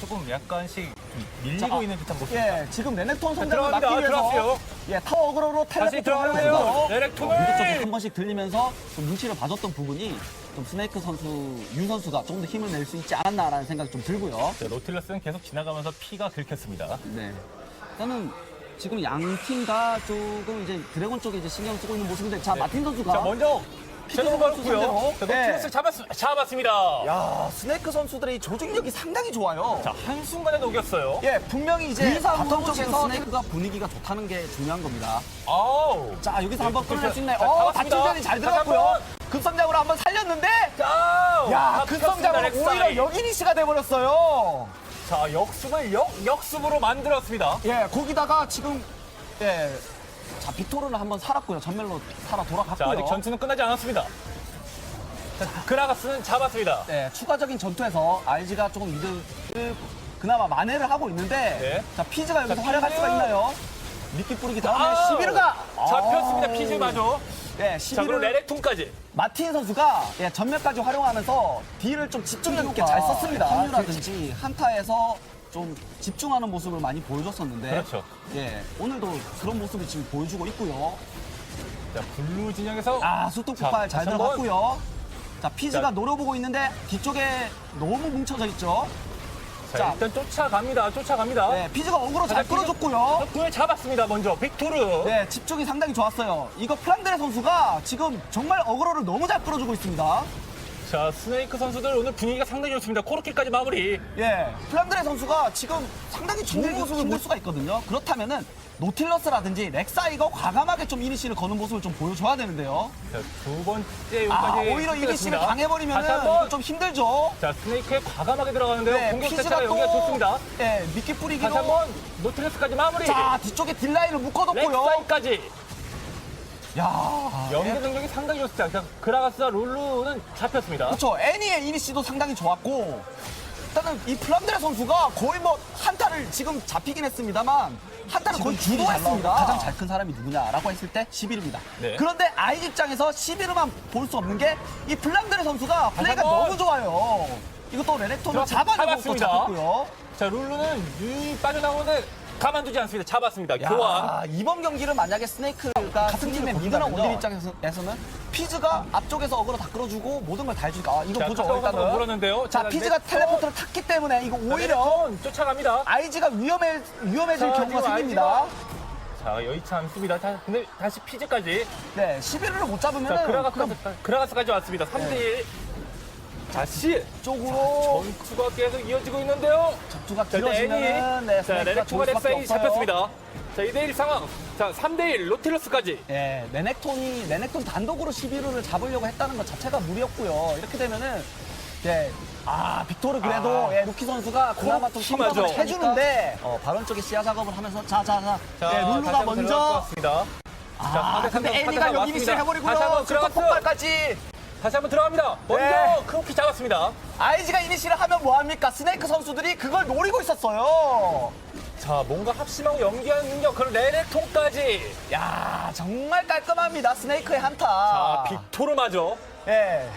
조금 약간씩 좀 밀리고 자, 있는 듯한 모습. 예, 지금 레넥톤 성장을 들어갑니다. 막기 위해서 들어갔어요. 예, 타워 어그로로 다시 텔레포트 들어가는데요. 미드 쪽에 한 번씩 들리면서 좀 눈치를 봐줬던 부분이 좀 스네이크 선수, 윤 선수가 조금 더 힘을 낼 수 있지 않았나라는 생각이 좀 들고요. 자, 노틸러스는 계속 지나가면서 피가 긁혔습니다. 네. 일단은 지금 양 팀 다 조금 이제 드래곤 쪽에 이제 신경 쓰고 있는 모습인데 자, 마틴 선수가 자, 먼저 피드 섀도우 선수 걸었고요. 상대로. 자, 네. 노틸러스 잡았, 잡았습니다. 야, 스네이크 선수들의 이 조직력이 상당히 좋아요. 자, 한순간에 녹였어요. 예, 분명히 이제 바텀 바텀 쪽에서 스네이크가 분위기가 좋다는 게 중요한 겁니다. 아우. 자, 여기서 한번 끊을 수 있네. 자, 어. 다출전이 잘 들어갔고요. 급성장으로 한번 살렸는데 자, 야, 급성장으로. 오히려 여기니시가 돼버렸어요. 자, 역습을 역, 역습으로 만들었습니다. 예, 거기다가 지금 예, 자 빅토르는 한번 살았고요. 전멸로 살아 자, 돌아갔고요. 아직 전투는 끝나지 않았습니다. 자, 그라가스는 잡았습니다. 네, 추가적인 전투에서 RG가 조금 이득을 그나마 만회를 하고 있는데 네. 자 피즈가 여기서 자, 활약할 피즈. 수가 있나요? 미끼 뿌리기 다음에 아우. 시비르가 잡혔습니다, 아우. 피즈 마저. 네, 자, 그리고 시비르 레렉톤까지. 마틴 선수가 예, 전멸까지 활용하면서 딜을 좀 집중력 있게 잘 썼습니다. 합류라든지 한타에서 좀 집중하는 모습을 많이 보여줬었는데 그렇죠. 예, 오늘도 그런 모습을 지금 보여주고 있고요. 자, 블루 진영에서 아, 수뚝 폭발 자, 잘 다시 한번. 들어갔고요. 자, 피즈가 자. 노려보고 있는데 뒤쪽에 너무 뭉쳐져 있죠. 자, 자. 일단 쫓아갑니다. 쫓아갑니다. 네, 피즈가 어그로 잘 끌어줬고요. 공을 잡았습니다. 먼저 빅토르. 네, 집중이 상당히 좋았어요. 이거 플랑드레 선수가 지금 정말 어그로를 너무 잘 끌어주고 있습니다. 자, 스네이크 선수들 오늘 분위기가 상당히 좋습니다. 코르키까지 마무리. 예, 플랑드레 선수가 지금 상당히 좋은 모습을 볼 수가 있거든요. 그렇다면은 노틸러스라든지 렉사이가 과감하게 좀 이니시를 거는 모습을 좀 보여줘야 되는데요. 자, 두 번째 아, 여기까지 오히려 이니시를 끝냈습니다. 당해버리면 다시 한번. 은좀 힘들죠. 자, 스네이크에 과감하게 들어가는데요. 네, 공격 자체가 여기가 좋습니다. 예, 미끼 다시 뿌리기로. 한번 노틸러스까지 마무리. 자, 뒤쪽에 딜라인을 묶어뒀고요. 렉사이까지. 야, 연계 능력이 상당히 좋습니다. 자, 그라가스와 룰루는 잡혔습니다. 그렇죠. 애니의 이니시도 상당히 좋았고 일단은 이 플람드레 선수가 거의 뭐 한타를 지금 잡히긴 했습니다만 한타를 거의 주도했습니다. 가장 잘 큰 사람이 누구냐라고 했을 때 11입니다. 네. 그런데 아이 입장에서 11만 볼 수 없는 게이 플람드레 선수가 플레이가 한번. 너무 좋아요. 이것도 레넥톤을 잡아내고 또 잡았습니다. 잡혔고요. 자, 룰루는 유이 빠져나오는데 가만두지 않습니다. 잡았습니다. 교환. 야, 이번 경기를 만약에 스네이크가 같은 팀의 미드나? 올릴 입장에서는 피즈가 앞쪽에서 어그로 다 끌어주고 모든 걸 다 해주니까 아, 이거 자, 보죠 카카오 선수가 일단은 물었는데요. 자 자, 피즈가 네. 텔레포트를 탔기 때문에 이거 오히려 쫓아갑니다. 아이즈가 위험해, 위험해질 자, 경우가 지금 생깁니다 자, 여의치 않습니다. 자, 근데 다시 피즈까지. 네 11을 못 잡으면 자, 은 그라가스까지, 그라가스까지 왔습니다. 3대1. 자, 시. 쪽으로 전투가 계속 이어지고 있는데요. 적투가 자, 일단 애니. 길어지면 네, 자, 좋을 수밖에 렉사이 없어요. 잡혔습니다. 자, 2대1 상황. 자, 3대1 로틸러스까지. 예, 레넥톤이 레넥톤 단독으로 11호를 잡으려고 했다는 것 자체가 무리였고요. 이렇게 되면은 예, 아 빅토르 그래도 아. 예, 루키 선수가 그나마 좀 심하죠. 선방을 해주는데 어, 발언 쪽에 시야 작업을 하면서 자자자 자, 예, 다시 룰루가 먼저. 아 근데 삼, 애니가 사대 삼 여기 미스 왔습니다. 해버리고요. 다시 한번 들어갔어요. 폭발까지 다시 한번 들어갑니다. 먼저 네. 크로키 잡았습니다. 아이즈가 이니시를 하면 뭐합니까? 스네이크 선수들이 그걸 노리고 있었어요. 자, 뭔가 합심하고 연기하는 능력, 그런 레렉통까지. 야 정말 깔끔합니다. 스네이크의 한타. 자, 빅토르 마저. 예.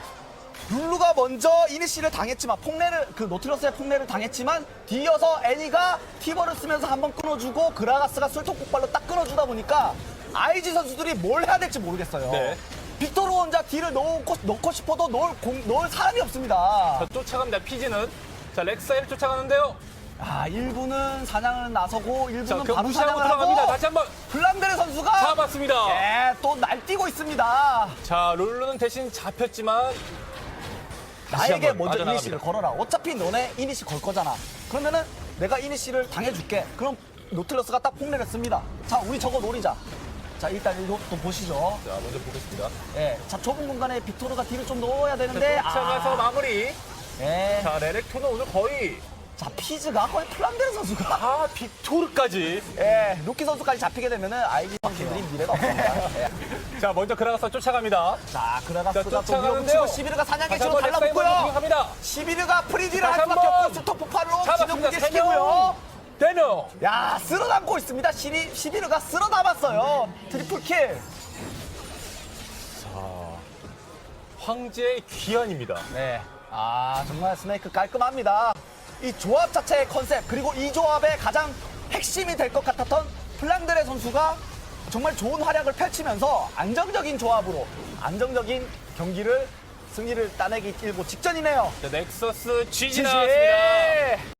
룰루가 먼저 이니시를 당했지만 폭내를 그 노틸러스의 폭내를 당했지만 뒤이어서 애니가 티버를 쓰면서 한번 끊어주고 그라가스가 술통 폭발로 딱 끊어주다 보니까 아이지 선수들이 뭘 해야 될지 모르겠어요. 네. 빅토르 혼자 딜을 넣고, 넣고 싶어도 넣을, 공, 넣을 사람이 없습니다. 자, 쫓아갑니다. 피지는. 자, 렉사이를 쫓아가는데요. 아, 1부는 사냥을 나서고 1부는 자, 그 바로 무시하고 사냥을 들어갑니다. 하고 다시 한번 블랑베르 선수가 잡았습니다. 예, 또 날뛰고 있습니다. 자, 룰루는 대신 잡혔지만 다시 나에게 한번 먼저 빠져나갑니다. 이니시를 걸어라. 어차피 너네 이니시 걸 거잖아. 그러면은 내가 이니시를 당해줄게. 그럼 노틀러스가 딱 폭내를 씁니다. 자, 우리 저거 노리자. 자, 일단 또 보시죠. 자, 먼저 보겠습니다. 예. 자, 좁은 공간에 빅토르가 딜을 좀 넣어야 되는데. 자, 쫓아가서 아, 마무리. 예. 자, 자, 레렉토는 오늘 거의 피즈가 거의 플란데르 선수가. 아, 빅토르까지. 예. 루키 선수까지 잡히게 되면은 아이지 선수들이 미래가 없습니다. 예. 자, 먼저 그라가서 쫓아갑니다. 자, 그라가스가 자, 또 쫓아가는데요. 밀어붙이고 시비르가 다시 치로 달라붙고요. 시비르가 프리디를 다시 할 수밖에 없고 스톱 폭발로 진영 잡았습니다. 세 붕괴시키고요. 명. 야, 쓸어 담고 있습니다. 시리, 시비르가 쓸어 담았어요. 트리플 킬. 황제의 귀환입니다. 네. 아, 정말 스네이크 깔끔합니다. 이 조합 자체의 컨셉 그리고 이 조합의 가장 핵심이 될 것 같았던 플랑드레 선수가 정말 좋은 활약을 펼치면서 안정적인 조합으로 안정적인 경기를 승리를 따내기 일보 직전이네요. 자, 넥서스 GG 지지! 나왔습니다.